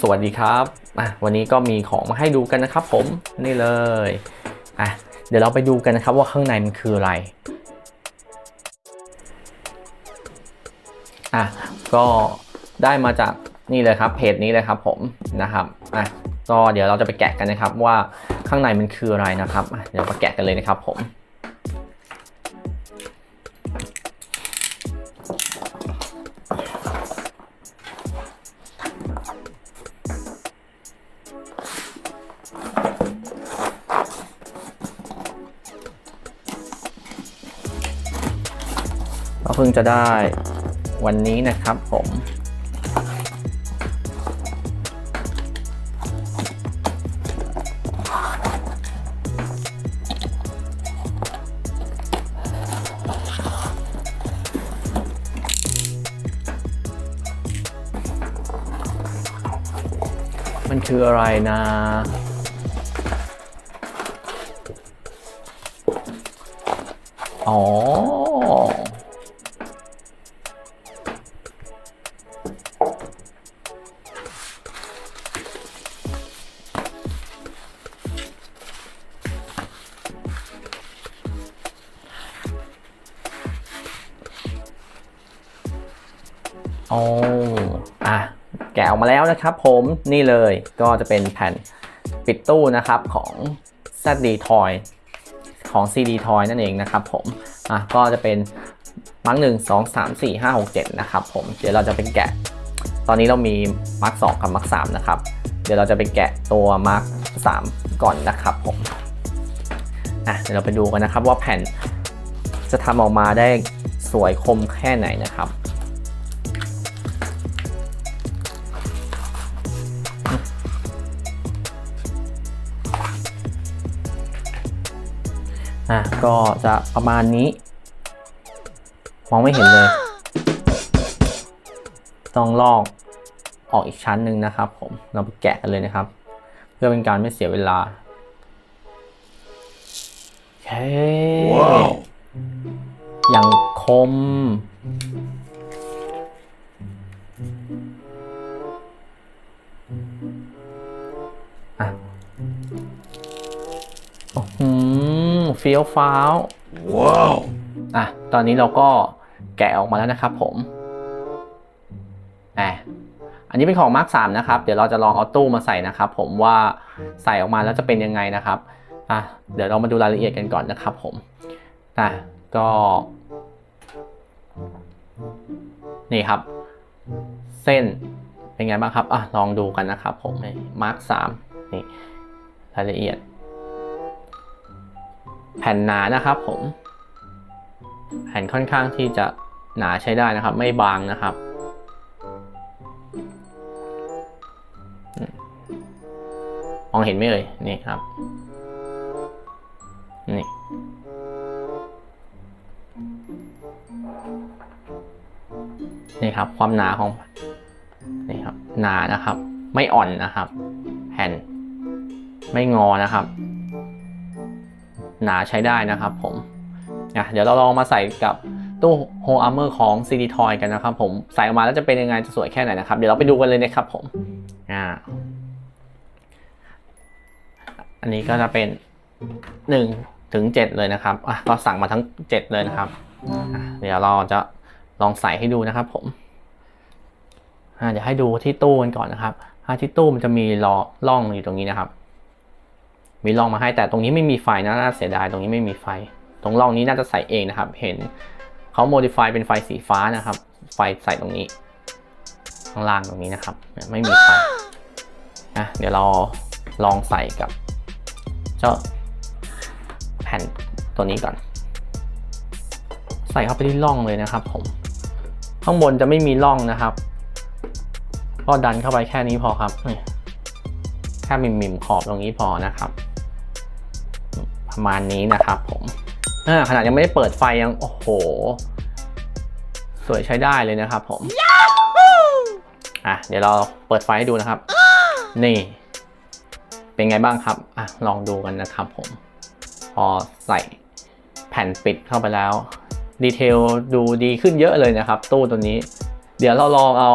สวัสดีครับอะวันนี้ก็มีของมาให้ดูกันนะครับผมนี่เลยอะเดี๋ยวเราไปดูกันนะครับว่าข้างในมันคืออะไรอะก็ได้มาจากนี่เลยครับเพจนี้เลยครับผมนะครับอะก็เดี๋ยวเราจะไปแกะกันนะครับว่าข้างในมันคืออะไรนะครับ เดี๋ยวมาแกะกันเลยนะครับผม ก็เพิ่งจะได้วันนี้นะครับผมมันคืออะไรนะอ๋อ อ๋ออะแกะออกมาแล้วนะครับผมนี่เลยก็จะเป็นแผ่นปิดตู้นะครับของ ZD Toy ของ CD Toy นั่นเองนะครับผมอะก็จะเป็นมาร์กหนึ่งสองสามสี่ห้าหกเจ็ดนะครับผมเดี๋ยวเราจะเป็นแกะ ตอนนี้เรามีมาร์กสองกับมาร์กสามนะครับ เดี๋ยวเราจะไปแกะตัวมาร์กสามก่อนนะครับผมอะเดี๋ยวเราไปดูกันนะครับว่าแผ่นจะทำออกมาได้สวยคมแค่ไหนนะครับ อะก็จะประมาณนี้ มองไม่เห็นเลย ต้องลอกออกอีกชั้นหนึ่งนะครับ ผมเราไปแกะกันเลยนะครับ เพื่อเป็นการไม่เสียเวลาโอเคว้าวอย่างคม ฟี้ยวฟ้าวว้าวอะตอนนี้เราก็แกะออกมาแล้วนะครับผมแหมอันนี้เป็นของ Mark 3นะครับ เดี๋ยวเราจะลองเอาตู้มาใส่นะครับ ผมว่าใส่ออกมาแล้วจะเป็นยังไงนะครับอะเดี๋ยวเรามาดูรายละเอียดกันก่อนนะครับ ผมอะก็นี่ครับ เส้นเป็นไงบ้างครับอะลองดูกันนะครับ ผม Mark 3นี่รายละเอียด แผ่นหนานะครับผม แผ่นค่อนข้างที่จะหนาใช้ได้นะครับ ไม่บางนะครับมมองเห็นไหมเอ่ยนี่ครับ นี่นี่ครับความหนาของนี่ครับหนานะครับ ไม่อ่อนนะครับ แผ่นไม่งอนะครับ หนาใช้ได้นะครับผมอะเดี๋ยวเราลองมาใส่กับตู้ Home Armor ของ CD Toy กันนะครับผมใส่ออกมาแล้วจะเป็นยังไงจะสวยแค่ไหนนะครับ เดี๋ยวเราไปดูกันเลยนะครับผมอ่าอันนี้ก็จะเป็น1ถึง7เลยนะครับอะก็สั่งมาทั้ง 7 เลยนะครับ เดี๋ยวเราจะลองใส่ให้ดูนะครับผมเดี๋ยวให้ดูที่ตู้กันก่อนนะครับที่ตู้มันจะมีล้อล่องอยู่ตรงนี้นะครับ มีร่องมาให้แต่ตรงนี้ไม่มีไฟนะน่าเสียดายตรงนี้ไม่มีไฟ ตรงร่องนี้น่าจะใส่เองนะครับ เห็นเขาโมดิฟายเป็นไฟสีฟ้านะครับ ไฟใส่ตรงนี้ ข้างล่างตรงนี้นะครับ ไม่มีไฟนะเดี๋ยวเราลองใส่กับ เจ้าแผ่นตัวนี้ก่อน ใส่เข้าไปที่ร่องเลยนะครับ ผม ข้างบนจะไม่มีร่องนะครับก็ดันเข้าไปแค่นี้พอครับแค่มิมมิมขอบตรงนี้พอนะครับ ประมาณนี้นะครับผมอ่าขนาดยังไม่ได้เปิดไฟยัง โอ้โห สวยใช้ได้เลยนะครับผมอะเดี๋ยวเราเปิดไฟให้ดูนะครับ นี่ เป็นไงบ้างครับอะลองดูกันนะครับผม พอใส่แผ่นปิดเข้าไปแล้ว ดีเทลดูดีขึ้นเยอะเลยนะครับ ตู้ตัวนี้ เดี๋ยวเราลองเอา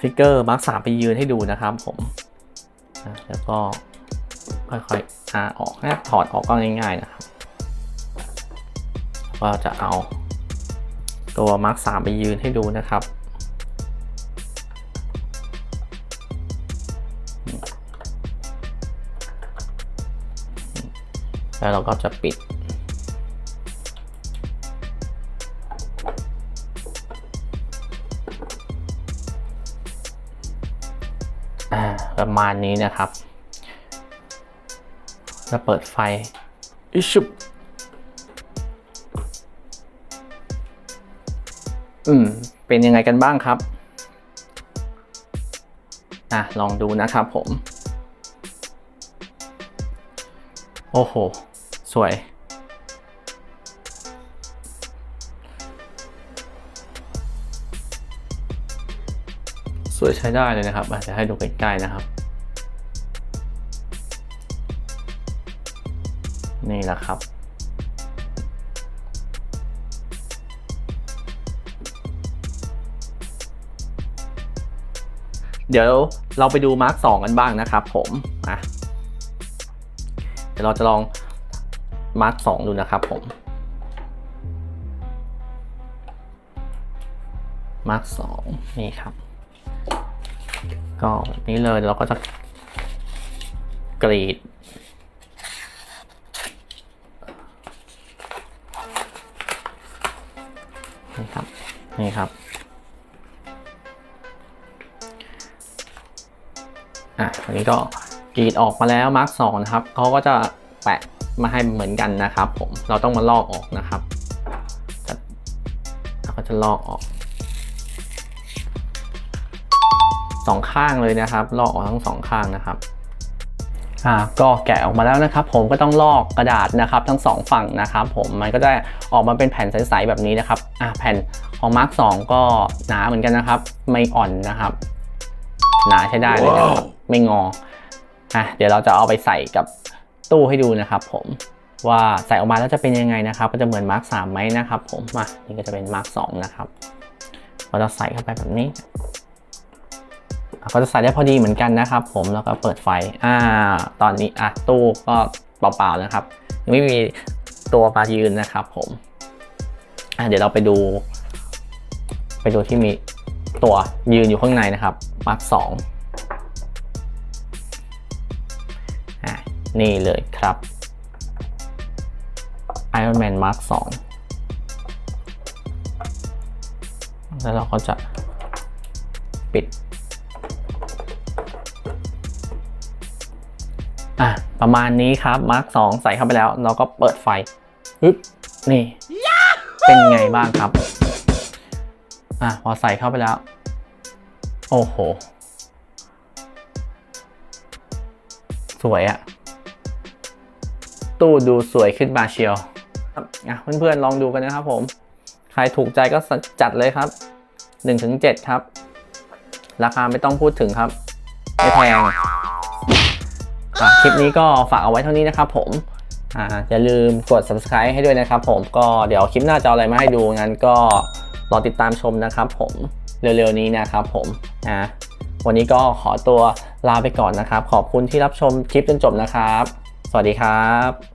ฟิกเกอร์มาร์คสามไปยืนให้ดูนะครับผมอะแล้วก็ ค่อยๆอาออกนะถอดออกก็ง่ายๆนะครับ ก็จะเอาตัวมาร์คสามไปยืนให้ดูนะครับ แล้วเราก็จะปิดประมาณนี้นะครับ จะเปิดไฟอิชุบอืม เป็นยังไงกันบ้างครับ อะ ลองดูนะครับผม โอ้โห สวย สวยใช้ได้เลยนะครับอาจจะให้ดูใกล้ๆนะครับ นี่แหละครับ เดี๋ยวเราไปดูมาร์กสองกันบ้างนะครับผมอะเดี๋ยวเราจะลองมาร์กสองดูนะครับผมมาร์กสองนี่ครับ ก็นี้เลยเราก็จะกรีด นี่ครับ นี่ครับอะอันนี้ก็กรีดออกมาแล้วมาร์กสองนะครับเขาก็จะแปะมาให้เหมือนกันนะครับ ผมเราต้องมาลอกออกนะครับเราก็จะลอกออกสองข้างเลยนะครับ ลอกออกทั้งสองข้างนะครับ อ่าก็แกะออกมาแล้วนะครับ ผมก็ต้องลอกกระดาษนะครับ ทั้งสองฝั่งนะครับผมมันก็ได้ออกมาเป็นแผ่นใสๆแบบนี้นะครับอ่าแผ่นของมาร์กสองก็หนาเหมือนกันนะครับ ไม่อ่อนนะครับ หนาใช้ได้เลยนะครับไม่งออะเดี๋ยวเราจะเอาไปใส่กับตู้ให้ดูนะครับ ผมว่าใส่ออกมาแล้วจะเป็นยังไงนะครับ ก็จะเหมือนมาร์กสามไหมนะครับ ผมมานี่ก็จะเป็นมาร์กสองนะครับเราจะใส่เข้าไปแบบนี้ ก็จะใส่ได้พอดีเหมือนกันนะครับ ผมแล้วก็เปิดไฟอ่าตอนนี้อะตู้ก็เปล่าๆนะครับยังไม่มีตัวมายืนนะครับ ผมอะเดี๋ยวเราไปดู ไปดูที่มีตัวยืนอยู่ข้างในนะครับมาร์กสองอะนี่เลยครับ Iron Man Mark 2 แล้วเราก็จะปิด ประมาณนี้ครับมาร์กสองใส่เข้าไปแล้ว เราก็เปิดไฟปึ๊บนี่ เป็นไงบ้างครับ อะ พอใส่เข้าไปแล้ว โอ้โห สวยอะตู้ดูสวยขึ้นมาเชียวครับอะเพื่อนๆ ลองดูกันนะครับผม ใครถูกใจก็จัดเลยครับ 1-7 ครับ ราคาไม่ต้องพูดถึงครับ ไม่แพง คลิปนี้ก็ฝากเอาไว้เท่านี้นะครับผมอ่าอย่าลืมกด subscribe ให้ด้วยนะครับผมก็เดี๋ยวคลิปหน้าจะอาอะไรมาให้ดูงั้นก็รอติดตามชมนะครับผมเร็วๆนี้นะครับผมอะวันนี้ก็ขอตัวลาไปก่อนนะครับ ขอบคุณที่รับชมคลิปจนจบนะครับ สวัสดีครับ